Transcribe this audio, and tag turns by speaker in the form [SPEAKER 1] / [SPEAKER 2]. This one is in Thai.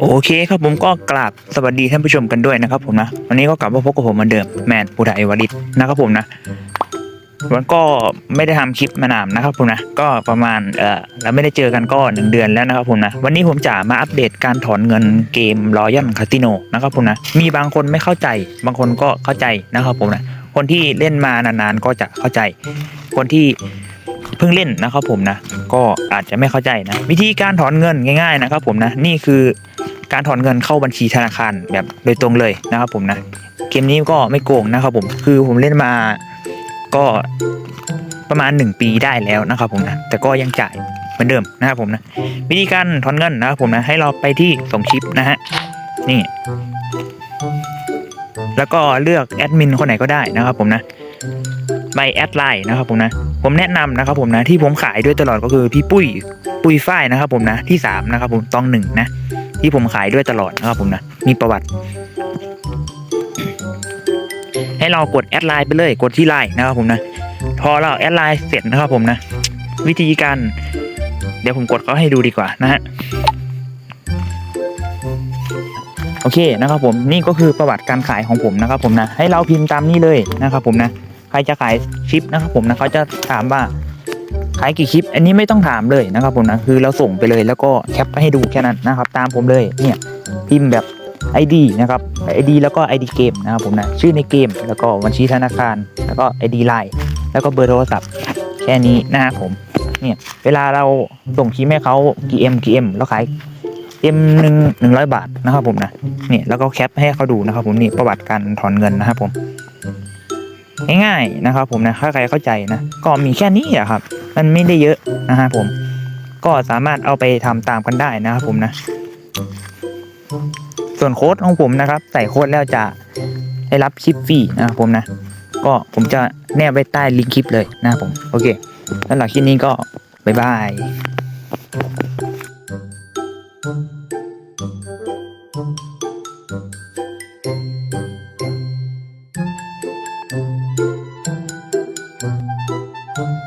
[SPEAKER 1] โอเคครับผมก็กราบสวัสดีท่านผู้ชมกันด้วยนะครับผมนะวันนี้ก็กลับมาพบกับผมเหมือนเดิมแมนปุไดวริศนะครับผมนะวันก็ไม่ได้ทำคลิปมานานนะครับผมนะก็ประมาณเออเราไม่ได้เจอกันก็หนึ่งเดือนแล้วนะครับผมนะวันนี้ผมจะมาอัปเดตการถอนเงินเกมรอยัลคาสิโนนะครับผมนะมีบางคนไม่เข้าใจ บางคนก็เข้าใจนะครับผมนะคนที่เล่นมานานๆก็จะเข้าใจ คนที่ เพิ่งเล่นนะครับผมนะ ก็อาจจะไม่เข้าใจนะ วิธีการถอนเงินง่าย ๆ นะครับผมนะนี่คือการถอนเงินเข้าบัญชีธนาคารแบบโดยตรงเลยนะครับผมนะเกมนี้ก็ไม่โกงนะครับผมคือผมเล่นมาก็ประมาณ 1 ปีได้แล้วนะครับผมนะแต่ก็ยังจ่ายเหมือนเดิมนะครับผมนะวิธีการถอนเงินนะครับผมนะให้เราไปที่ส่งชิปนะฮะนี่ แล้วก็เลือกแอดมินคนไหนก็ได้นะครับผมนะ ไปแอดไลน์นะครับผมนะ ผมแนะนำนะครับผมนะที่ผมขายด้วยตลอดก็คือพี่ปุ้ยปุ้ยฝ้ายนะครับผมนะที่สามนะครับผมตองหนึ่งนะที่ผมขายด้วยตลอดนะครับผมนะมีประวัติ ให้เรากดแอดไลน์ไปเลยกดที่ไลน์นะครับผมนะพอเราแอดไลน์เสร็จนะครับผมนะ วิธีการเดี๋ยวผมกดเขาให้ดูดีกว่านะฮะโอเคนะครับผมนี่ก็คือประวัติการขายของผมนะครับผมนะให้เราพิมพ์ตามนี้เลยนะครับผมนะ ใครจะขายชิปนะครับผมนะเขาจะถามว่าขายกี่คลิป อันนี้ไม่ต้องถามเลยนะครับผมนะคือเราส่งไปเลยแล้วก็แคปไปให้ดูแค่นั้นนะครับตามผมเลยเนี่ยพิมพ์แบบ ID นะครับ ID แล้วก็ ID เกมนะครับผมนะชื่อในเกม แล้วก็บัญชีธนาคาร แล้วก็ ID ไลน์แล้วก็เบอร์โทรศัพท์แค่นี้นะครับผมเนี่ยเวลาเราส่งคลิปให้เขากี่ M กี่ M แล้วขาย M หนึ่งหนึ่งร้อยบาทนะครับผมนะเนี่ยแล้วก็แคปให้เขาดูนะครับผมนี่ประวัติการถอนเงินนะครับผม ง่ายๆนะครับ ผมนะถ้าใครเข้าใจนะก็มีแค่นี้อะครับ มันไม่ได้เยอะนะฮะผมก็สามารถเอาไปทำตามกันได้นะครับผมนะ ส่วนโค้ดของผมนะครับ ใส่โค้ดแล้วจะได้รับชิปฟรีนะครับผมนะ ก็ผมจะแนบไว้ใต้ลิงก์คลิปเลยนะครับผมโอเคสำหรับคลิปนี้ก็บ๊ายบาย Thank you.